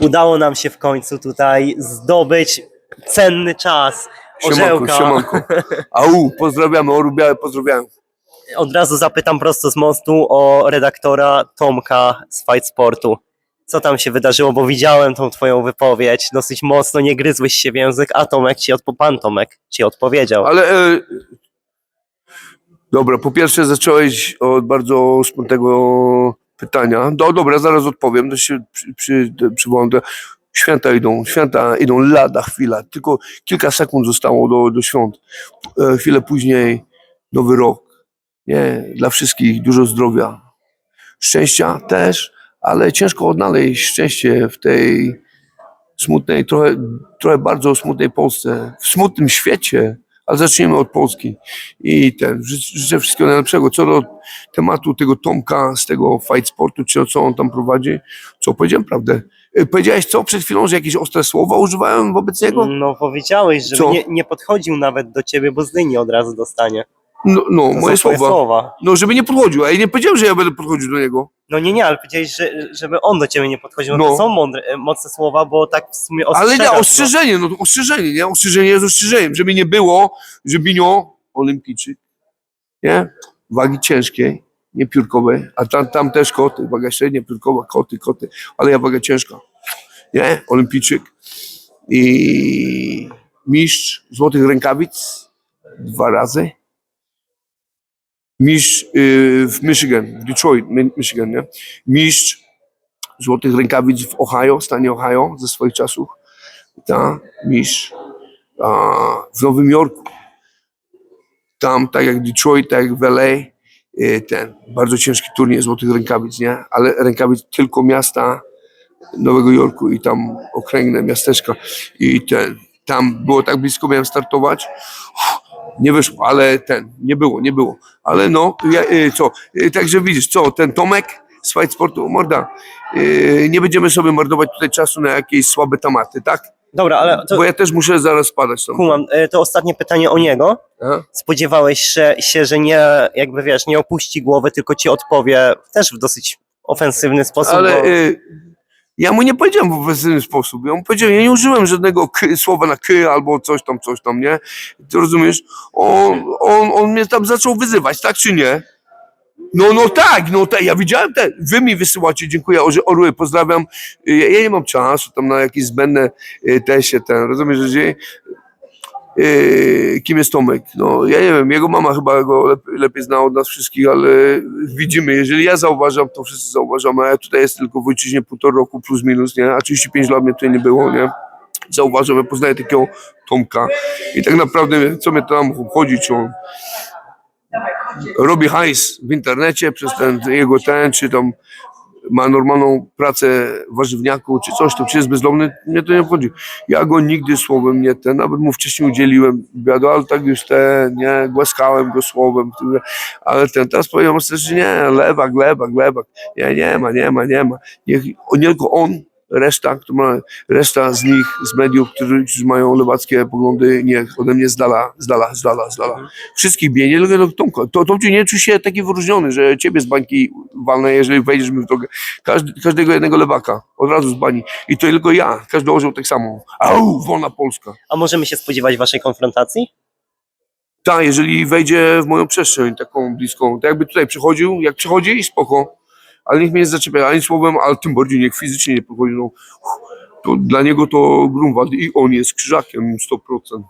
udało nam się w końcu tutaj zdobyć cenny czas. Orzełka. siemanko. Au, pozdrawiamy, Orubiałe, pozdrawiam. Od razu zapytam prosto z mostu o redaktora Tomka z Fight Sportu. Co tam się wydarzyło, bo widziałem tą twoją wypowiedź, dosyć mocno nie gryzłeś się w język, a Tomek ci odpo- pan Tomek ci odpowiedział. Ale e, dobra, po pierwsze zacząłeś od bardzo smutnego pytania. No dobra, zaraz odpowiem, to się przy, przy, przywołam. Święta idą, święta idą lada chwila, tylko kilka sekund zostało do, do świąt. E, chwilę później nowy rok. Nie, dla wszystkich dużo zdrowia. Szczęścia też, ale ciężko odnaleźć szczęście w tej smutnej, trochę, trochę bardzo smutnej Polsce, w smutnym świecie, ale zacznijmy od Polski. I ten, ży- życzę wszystkiego najlepszego. Co do tematu tego Tomka z tego fight sportu, czy co on tam prowadzi, co powiedziałem prawdę. Y, Powiedziałeś co przed chwilą, że jakieś ostre słowa używałem wobec niego? No powiedziałeś, Co? nie, nie podchodził nawet do ciebie, bo z dyni od razu dostanie. No, no To moje twoje słowa. słowa. No, żeby nie podchodził, a ja nie powiedziałem, że ja będę podchodził do niego. No nie, nie, ale powiedziałeś, że, żeby on do ciebie nie podchodził. No, No. to są mądre, e, mocne słowa, bo tak w sumie Ale ostrzegasz nie, go. ostrzeżenie, no to ostrzeżenie, nie? Ostrzeżenie jest ostrzeżeniem, żeby nie było, że Binio, olimpijczyk, nie? Wagi ciężkiej, nie piórkowej, a tam, tam też koty, waga średnia, piórkowa, koty, koty, ale ja waga ciężka, nie? Olimpijczyk i mistrz złotych rękawic dwa razy, mistrz y, w Michigan, w Detroit, Mi- Michigan, nie? Mistrz złotych rękawic w Ohio, stanie Ohio ze swoich czasów, ta, mistrz a, w Nowym Jorku. Tam, tak jak Detroit, tak jak w LA, y, ten bardzo ciężki turniej złotych rękawic, nie? Ale rękawic tylko miasta Nowego Jorku i tam okręgne miasteczka i ten, tam było tak blisko, miałem startować, nie wyszło, ale ten, nie było, nie było, ale no, ja, y, co, y, także widzisz, co, ten Tomek z Fight Sportu, morda, y, nie będziemy sobie mordować tutaj czasu na jakieś słabe tematy, tak? Dobra, ale to, Bo ja też muszę zaraz spadać tam. kumam, e, to ostatnie pytanie o niego. Aha. Spodziewałeś się, się, że nie, jakby wiesz, nie opuści głowy, tylko ci odpowie też w dosyć ofensywny sposób. Ale bo... y, ja mu nie powiedziałem w ofensywny sposób. Ja mu powiedziałem, ja nie użyłem żadnego k, słowa na k albo coś tam, coś tam, nie? Ty rozumiesz? On, on, on mnie tam zaczął wyzywać, tak czy nie? No, no tak, no tak, ja widziałem te, wy mi wysyłacie, dziękuję, Orze- Orły, pozdrawiam, ja, ja nie mam czasu tam na jakieś zbędne y, te się, ten, rozumiesz, że kim jest Tomek? No, ja nie wiem, jego mama chyba go lepiej, lepiej zna od nas wszystkich, ale widzimy, jeżeli ja zauważam, to wszyscy zauważamy, a ja tutaj jestem tylko w ojczyźnie półtora roku plus minus, nie? A 35 lat mnie tutaj nie było, nie? Zauważam, ja poznaję takiego Tomka i tak naprawdę co mnie tam obchodzi, czy on robi hajs w internecie przez ten jego ten, czy tam ma normalną pracę warzywniaku, czy coś tam, czy jest bezdomny, mnie to nie obchodzi. Ja go nigdy słowem nie ten, nawet mu wcześniej udzieliłem wywiadu, ale tak już ten, nie, głaskałem go słowem, ale ten, teraz powiem że nie, lewak, lewak, lewak, nie, nie ma, nie ma, nie ma. Niech, nie tylko on, reszta, która, reszta z nich, z mediów, którzy, mają lewackie poglądy, niech ode mnie z dala, z dala, z dala, z dala. Wszystkich bije, nie tylko Tomka. To, Tomciu, nie czuj się taki wyróżniony, że ciebie z bańki walnę, jeżeli wejdziesz mi w drogę. Każdy, każdego jednego lewaka, od razu z bani. I to tylko ja, każdy orzeł tak samo. Au, wolna Polska. A możemy się spodziewać waszej konfrontacji? Tak, jeżeli wejdzie w moją przestrzeń taką bliską, tak jakby tutaj przychodził, jak przychodzi, spoko, ale niech mnie nie zaczepia ani słowem, ale tym bardziej niech fizycznie nie podchodzi, no. To dla niego to Grunwald i on jest krzyżakiem 100%. No.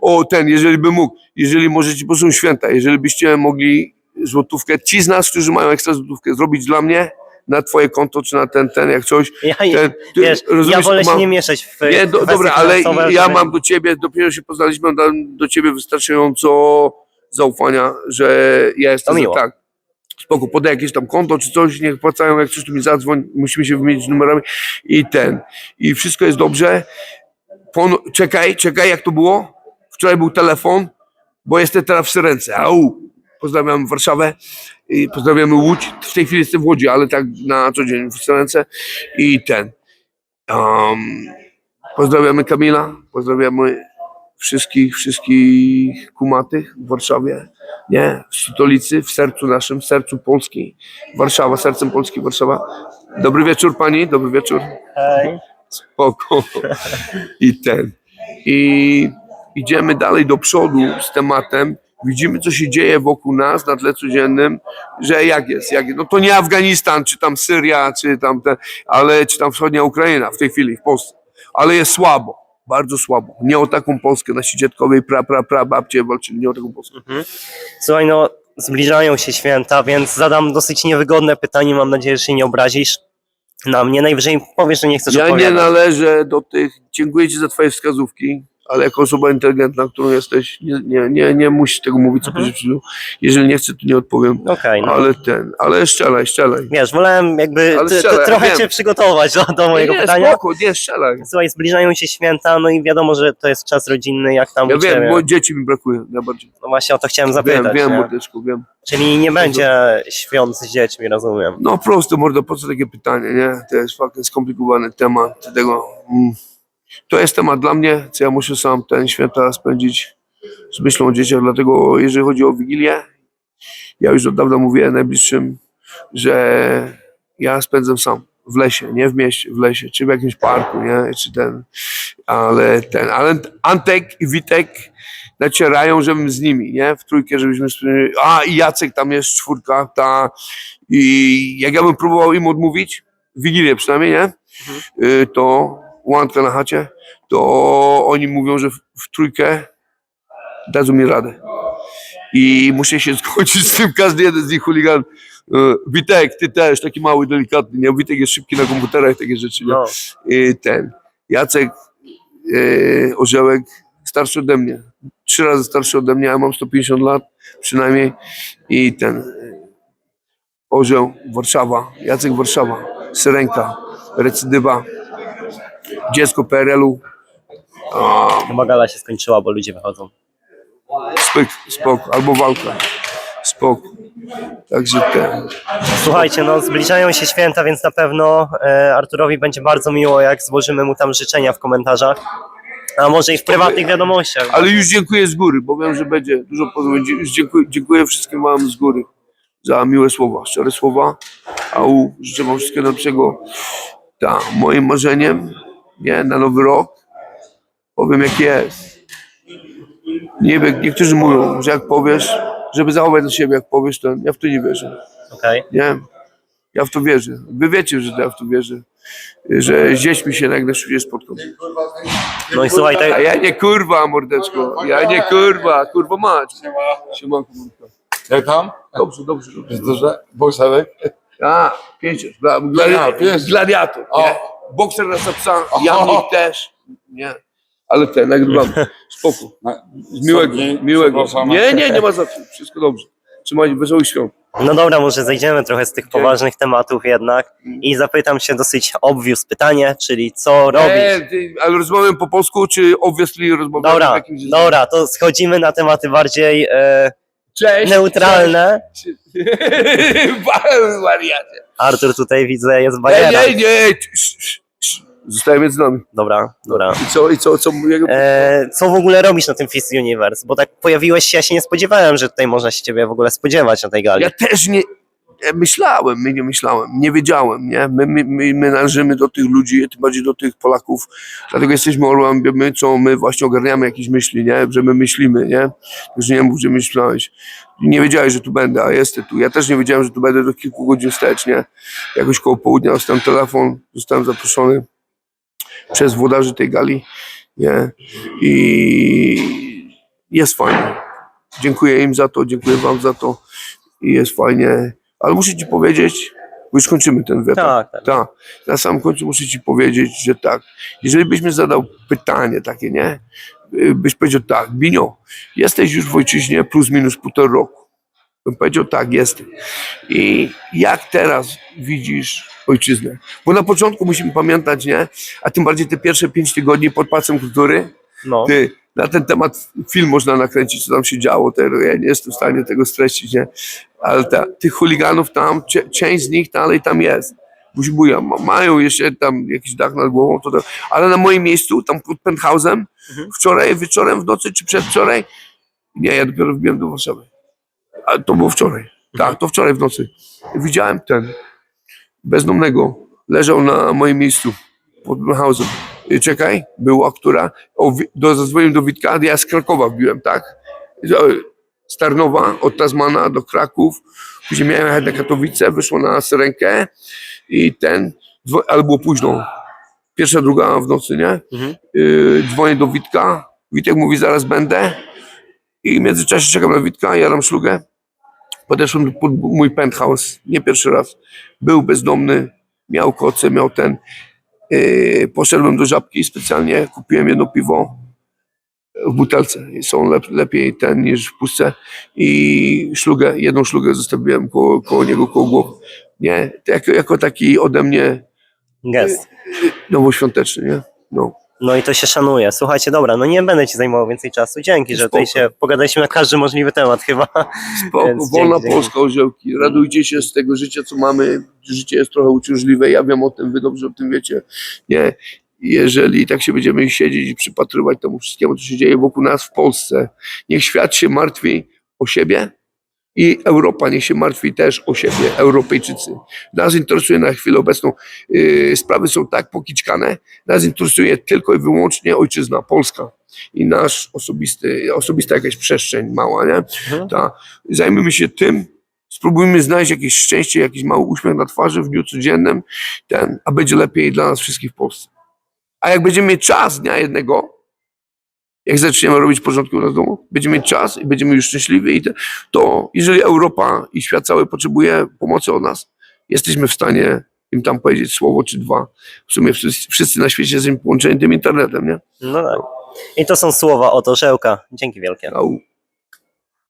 O, ten, jeżeli by mógł, jeżeli możecie, bo są święta, jeżeli byście mogli złotówkę, ci z nas, którzy mają ekstra złotówkę, zrobić dla mnie, na twoje konto, czy na ten, ten, jak coś, Ja, ten, ty wiesz, ja wolę się mam- nie mieszać w nie, do, dobra, ale ja żeby- mam do ciebie, dopiero się poznaliśmy, dam do ciebie wystarczająco zaufania, że ja jestem tak. Spoko, podaj jakieś tam konto czy coś, niech płacają, jak coś tu mi zadzwoń, musimy się wymienić numerami i ten. I wszystko jest dobrze. Pon czekaj, czekaj, jak to było? Wczoraj był telefon, bo jestem teraz w Syrence. Au! Pozdrawiam Warszawę i pozdrawiamy Łódź. W tej chwili jestem w Łodzi, ale tak na co dzień w Syrence i ten. Um, Pozdrawiamy Kamila, pozdrawiamy wszystkich, wszystkich kumatych w Warszawie, nie, w stolicy, w sercu naszym, w sercu Polski, Warszawa, sercem Polski, Warszawa. Dobry wieczór pani, dobry wieczór. Hej. Spoko. I ten. I idziemy dalej do przodu z tematem. Widzimy, co się dzieje wokół nas na tle codziennym, że jak jest, jak jest. No to nie Afganistan, czy tam Syria, czy tam te, ale czy tam wschodnia Ukraina w tej chwili, w Polsce. Ale jest słabo, bardzo słabo. Nie o taką Polskę nasi dziadkowie, pra, pra, pra, babcie walczyli, nie o taką Polskę. Słuchaj, no zbliżają się święta, więc zadam dosyć niewygodne pytanie, mam nadzieję, że się nie obrazisz na mnie. Najwyżej powiesz, że nie chcesz Ja nie odpowiadać. należę do tych. Dziękuję Ci za Twoje wskazówki, ale jako osoba inteligentna, którą jesteś, nie, nie, nie, nie musisz tego mówić co Mhm. Jeżeli nie chcę, to nie odpowiem. Okej, no. Ale ten, ale strzelaj, strzelaj. Wiesz, wolałem jakby ty, ty, trochę wiem. cię przygotować do, do mojego nie, pytania. spoko, nie, strzelaj. Słuchaj, zbliżają się święta, no i wiadomo, że to jest czas rodzinny, jak tam Ja ciebie. wiem, bo dzieci mi brakuje najbardziej. No właśnie o to chciałem Wiem, zapytać. wiem, nie? mordeczko, wiem. Czyli nie będzie świąt z dziećmi, rozumiem. No prosto, mordo, po co takie pytanie, nie? To jest fakt skomplikowany temat tego. Mm. To jest temat dla mnie, co ja muszę sam ten święta spędzić z myślą o dzieciach, dlatego jeżeli chodzi o Wigilię, ja już od dawna mówię najbliższym, że ja spędzę sam w lesie, nie w mieście, w lesie, czy w jakimś parku, nie, czy ten, ale ten, ale Antek i Witek nacierają, żebym z nimi, nie, w trójkę, żebyśmy, a i Jacek tam jest, czwórka, ta, i jak ja bym próbował im odmówić, w Wigilię przynajmniej, nie, y, to łąka na chacie, to oni mówią, że w, w trójkę dadzą mi radę. I muszę się zgodzić z tym, każdy jeden z nich chuligan. y, Witek, ty też, taki mały, delikatny, nie? Witek jest szybki na komputerach, takie rzeczy, nie? No, Y, ten, Jacek y, Orzełek, starszy ode mnie, trzy razy starszy ode mnie, ja mam 150 lat przynajmniej i ten y, Orzeł, Warszawa, Jacek Warszawa, Syrenka, recydywa, dziecko PRL-u, a, chyba gala się skończyła, bo ludzie wychodzą. spyk, spok, albo walka, spok. Także ten, Słuchajcie, no zbliżają się święta, więc na pewno e, Arturowi będzie bardzo miło, jak złożymy mu tam życzenia w komentarzach. A może i w prywatnych wiadomościach. ale już dziękuję z góry, bo wiem, że będzie dużo pozwoleń. Już dziękuję, dziękuję wszystkim wam z góry za miłe słowa, szczere słowa. A u życzę wam wszystkiego najlepszego. Tak, moim marzeniem, nie, na nowy rok, powiem jak jest. Nie wiem, niektórzy mówią, że jak powiesz, żeby zachować do siebie, jak powiesz, to ja w to nie wierzę. Okej. Nie? Ja w to wierzę. Wy wiecie, że ja w to wierzę. Że z dziećmi się jak najszybciej spotkam. No i słuchaj, A te, ja nie kurwa, mordeczko. Ja nie kurwa, kurwa mać. Siema, kurwa. Jak tam? Dobrze, dobrze, dobrze. Jest duże? Bokserek? A, pięciec. Gla, gladi Ja, pięć. gladiator. Bokser na psa, Janik też. Nie. Ale ten, nagrywamy. Spoko. Z miłego, miłego. Nie, nie, nie ma za co. Wszystko dobrze. Trzymajcie, wesołych świąt. no dobra, może zejdziemy trochę z tych poważnych tematów jednak i zapytam się dosyć obvious pytanie, czyli co robić? Ty, ale rozmawiam po polsku, czy obviously rozmawiam w Dobra, jakimś... dobra, to schodzimy na tematy bardziej e, Cześć. neutralne. Cześć. Wariacie. Artur tutaj widzę jest Nie, bariera. nie, nie. Sz, sz, sz. Zostaje między nami. Dobra, dobra. I co, i co, co? E, co w ogóle robisz na tym Fist Universe? Bo tak pojawiłeś się, ja się nie spodziewałem, że tutaj można się ciebie w ogóle spodziewać na tej gali. Ja też nie myślałem, my nie myślałem, nie wiedziałem, nie? My, my, my, my należymy do tych ludzi, tym bardziej do tych Polaków, dlatego jesteśmy orłami, my, co my właśnie ogarniamy jakieś myśli, nie? Że my myślimy, nie? Że nie mów, że myślałeś. Nie wiedziałeś, że tu będę, a jestem tu. Ja też nie wiedziałem, że tu będę do kilku godzin wstecz, nie? Jakoś koło południa dostałem telefon, zostałem zaproszony przez włodarzy tej gali, nie? I jest fajnie. Dziękuję im za to, dziękuję wam za to i jest fajnie. Ale muszę ci powiedzieć, bo już kończymy ten wywiad. Tak, tak. Tak. Na samym końcu muszę ci powiedzieć, że tak. Jeżeli byś mi zadał pytanie takie, nie? Y, Byś powiedział tak, Binio, jesteś już w ojczyźnie plus minus półtora roku. Bym powiedział tak, jestem. I jak teraz widzisz ojczyznę? Bo na początku musimy pamiętać, nie? A tym bardziej te pierwsze pięć tygodni pod Pacem Kultury, No. ty, na ten temat film można nakręcić, co tam się działo, tego, ja nie jestem w stanie tego streścić, nie? Ale ta, tych chuliganów tam, część z nich dalej tam jest. Ma, mają jeszcze tam jakiś dach nad głową, to, to, ale na moim miejscu, tam pod penthouse'em, wczoraj, wieczorem, w nocy czy przedwczoraj, nie, ja dopiero wbiłem do Warszawy. A to było wczoraj. Tak, to wczoraj w nocy. Widziałem ten bezdomnego leżał na moim miejscu pod. Y, Czekaj, była, która, o, do, zadzwoniłem do Witka, ja z Krakowa wbiłem, tak? Z Tarnowa, od Tasmana do Kraków, później miałem jechać na Katowice, wyszło na Syrenkę i ten, ale było późno, pierwsza, druga w nocy, nie? Mhm. Yy, dzwonię do Witka, Witek mówi, zaraz będę. I w międzyczasie czekam na Witka, jaram szlugę, podeszłem pod mój penthouse, nie pierwszy raz, był bezdomny, miał koce, miał ten, yy, poszedłem do Żabki specjalnie, kupiłem jedno piwo w butelce, są lep, lepiej ten niż w puszce i szlugę, jedną szlugę zostawiłem koło, koło niego, koło głowy, nie, jako, jako taki ode mnie Gest. nowoświąteczny, nie, no. No i to się szanuje. Słuchajcie, dobra, no nie będę ci zajmował więcej czasu. Dzięki, że tutaj się pogadaliśmy na każdy możliwy temat chyba. Spoko, Więc wolna dzięki, dzięki. Polska orzełki. Radujcie się z tego życia, co mamy. Życie jest trochę uciążliwe. Ja wiem o tym, wy dobrze o tym wiecie. Nie. Jeżeli tak się będziemy siedzieć i przypatrywać temu wszystkiemu, co się dzieje wokół nas w Polsce, niech świat się martwi o siebie i Europa niech się martwi też o siebie, Europejczycy. Nas interesuje na chwilę obecną, yy, sprawy są tak pokiczkane, nas interesuje tylko i wyłącznie ojczyzna, Polska i nasz osobisty, osobista jakaś przestrzeń mała, nie? Mhm. Ta, zajmijmy się tym, spróbujmy znaleźć jakieś szczęście, jakiś mały uśmiech na twarzy w dniu codziennym, ten, a będzie lepiej dla nas wszystkich w Polsce. A jak będziemy mieć czas dnia jednego, jak zaczniemy robić porządki u nas w domu, będziemy mieć czas i będziemy już szczęśliwi, i te, to jeżeli Europa i świat cały potrzebuje pomocy od nas, jesteśmy w stanie im tam powiedzieć słowo czy dwa. W sumie wszyscy, wszyscy na świecie jesteśmy połączeni tym internetem, nie? No tak. I to są słowa od orzełka. Dzięki wielkie. Au.